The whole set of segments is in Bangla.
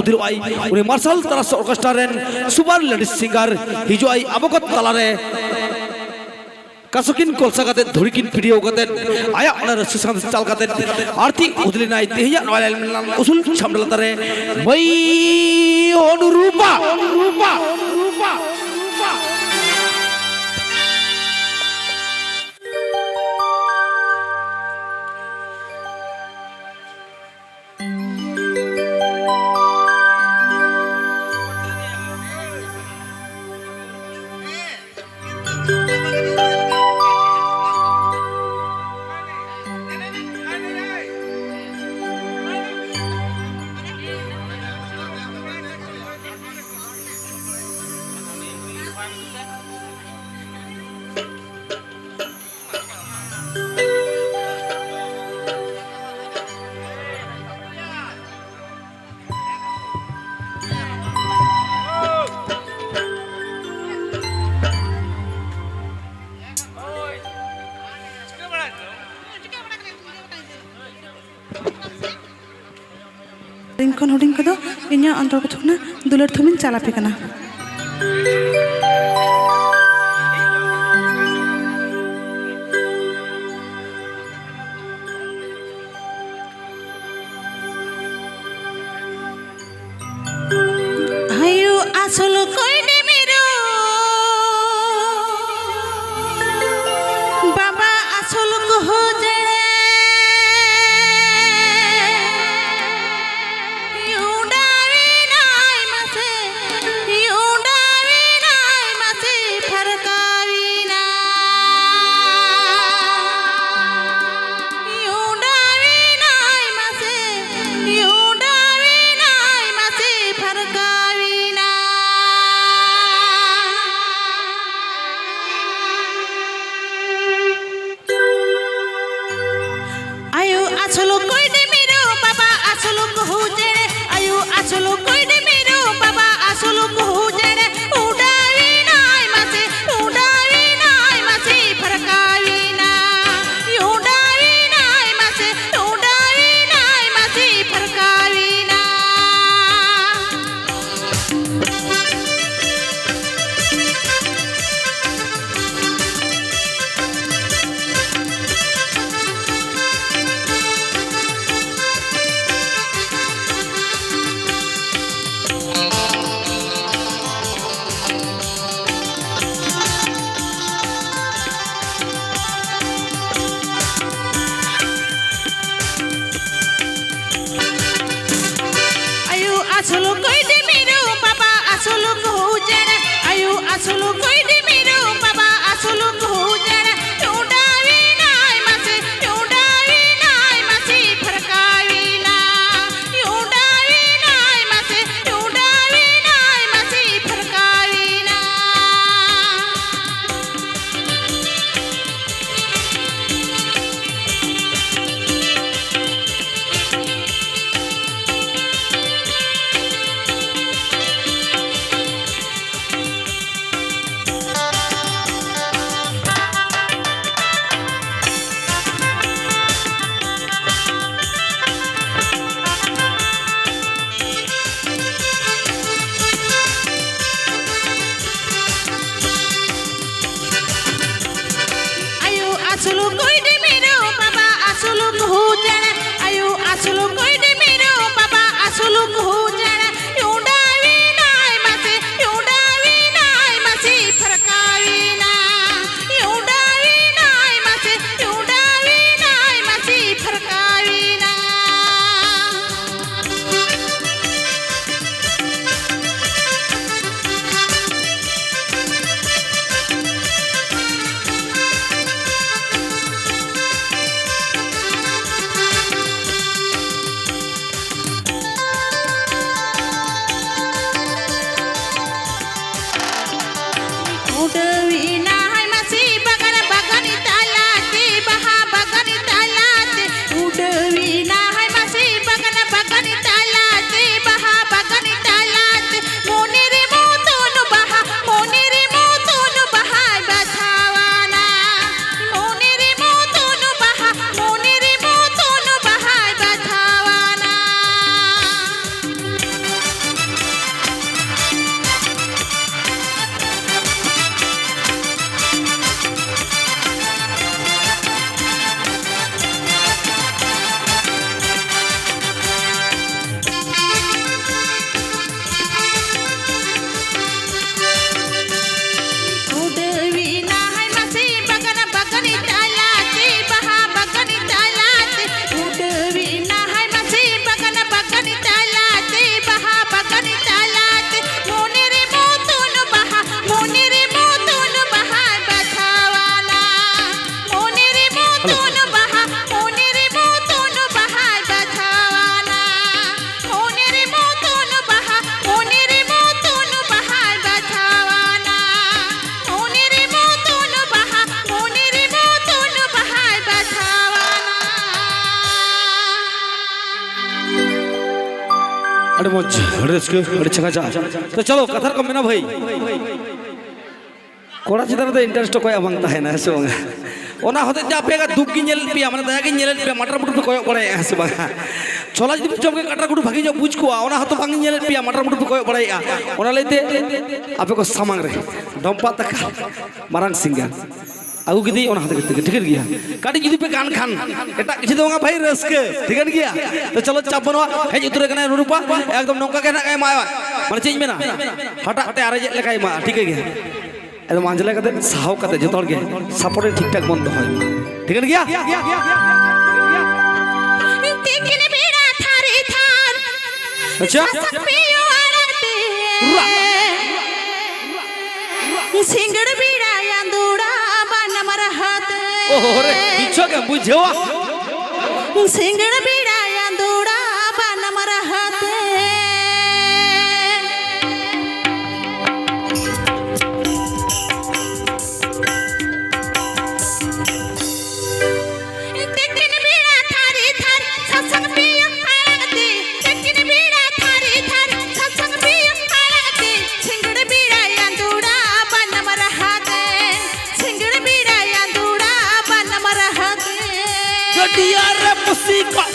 udir ai uni marshal tara orchestra ren super ladies singer hijo ai abogot talare কাসকিন কলসা কাতে ধরিকিন ভিডিও কাতে আয়া অনা রসি সান চাল কাতে আর্থিক উদলি নাই তেহিয়া নয়াল উসুল সামলাতারে মই অনুরূপা রূপা ದುನಿಯಾ ಅಂದೊಳಗೆ ᱯᱮ ᱠᱟᱱᱟ গোসল কইরে করে শেখা যায় তো চলো কথার কমে না ভাই করাচি তারা ইন্টারেস্ট কয় আমাং তাহে না সে বাঙা ᱚᱱᱟ ᱦᱚᱛᱮᱡ ᱛᱮ ᱟᱯᱮᱜᱟ ᱫᱩᱠ ᱜᱤᱧ ᱧᱮᱞ ᱯᱮᱭᱟ ᱢᱟᱱᱮ ᱫᱟᱭᱟ ᱜᱤᱧ ᱧᱮᱞᱮᱫ ᱯᱮᱭᱟ ᱢᱩᱴᱩ ᱯᱮ ᱠᱚᱭᱚᱜ ᱵᱟᱲᱟᱭᱮᱜᱼᱟ ᱥᱮ ᱵᱟᱝ ᱪᱚᱞᱟ ᱡᱩᱫᱤ ᱪᱚᱢ ᱜᱮ ᱜᱩᱰᱩ ᱵᱷᱟᱜᱤ ᱧᱚᱜ ᱵᱩᱡᱽ ᱠᱚᱣᱟ ᱚᱱᱟ ᱦᱚᱛᱚ ᱵᱟᱝ ᱧᱮᱞᱮᱫ ᱯᱮᱭᱟ ᱢᱟᱴᱟᱨ ᱢᱩᱴᱩ ᱯᱮ ᱠᱚᱭᱚᱜ ᱵᱟᱲᱟᱭᱮᱜᱼᱟ ᱚᱱᱟ ᱞᱟᱹᱭᱛᱮ ᱟᱯᱮ ᱠᱚ ᱥᱟᱢᱟᱝ ᱨᱮ ᱰᱚᱢᱯᱟ ᱛᱟᱠᱟ ᱢᱟᱨᱟᱝ ᱥᱤᱝᱜᱟᱨ ᱟᱹᱜᱩ ᱠᱤᱫᱤᱧ ᱚᱱᱟ ᱦᱟᱛᱮ ᱠᱟᱛᱮ ᱴᱷᱤᱠ ᱜᱮᱭᱟ ᱠᱟᱹᱴᱤᱡ ᱡᱩᱫᱤ ᱯᱮ ᱜᱟᱱ ᱠᱷᱟᱱ ᱮᱴᱟᱜ ᱠᱤᱪᱷᱩ ᱫᱚ ᱵᱟᱝᱟ ᱵᱷᱟᱭ ᱨᱟᱹᱥᱠᱟᱹ ᱴᱷᱤᱠ ᱜᱮᱭᱟ ᱛᱚ ᱪᱚᱞᱚ ᱪᱟᱯ ᱵᱟᱹᱱᱩᱜᱼᱟ ᱦᱮᱡ ᱩᱛᱟᱹᱨ ᱟᱠᱟᱱᱟᱭ ᱨᱩᱨᱩᱯᱟ ᱮᱠᱫᱚᱢ ᱱᱚᱝᱠᱟ ᱜᱮ ᱦᱮᱱᱟᱜ ᱠᱟᱭ ᱢᱟ ᱢᱟᱱᱮ ᱪᱮᱫ ᱤᱧ ᱢᱮᱱᱟ ᱦᱟᱴᱟᱜ ᱛᱮ ᱟᱨᱮᱡᱮᱫ ᱞᱮᱠᱟᱭ ᱢᱟ ᱴᱷᱤᱠ ᱜᱮᱭᱟ ᱮᱠᱫᱚᱢ ᱟᱸᱡᱞᱟ ᱠᱟᱛᱮ ᱥᱟᱦᱟᱣ ᱠᱟᱛᱮ ᱡᱚᱛᱚ ᱦᱚᱲ ᱜᱮ ᱥᱟᱯᱚᱨᱴ ᱴᱷᱤᱠ ᱴᱷᱟᱠ ᱵᱚᱱ ᱫᱚᱦᱚᱭ ᱴᱷᱤᱠ ᱜᱮᱭᱟ আচ্ছা সিঙ্গড় বিড়া হাত ওহো রে বিচ্ছো কে বুঝেওয়া সিঙ্গড় 西瓜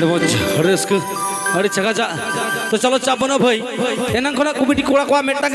আরে আরে আরে চাকা চা তো চলো চাপো না ভাই। এনা কোনা কুমিটি কোড়া কোয়া মেট্টা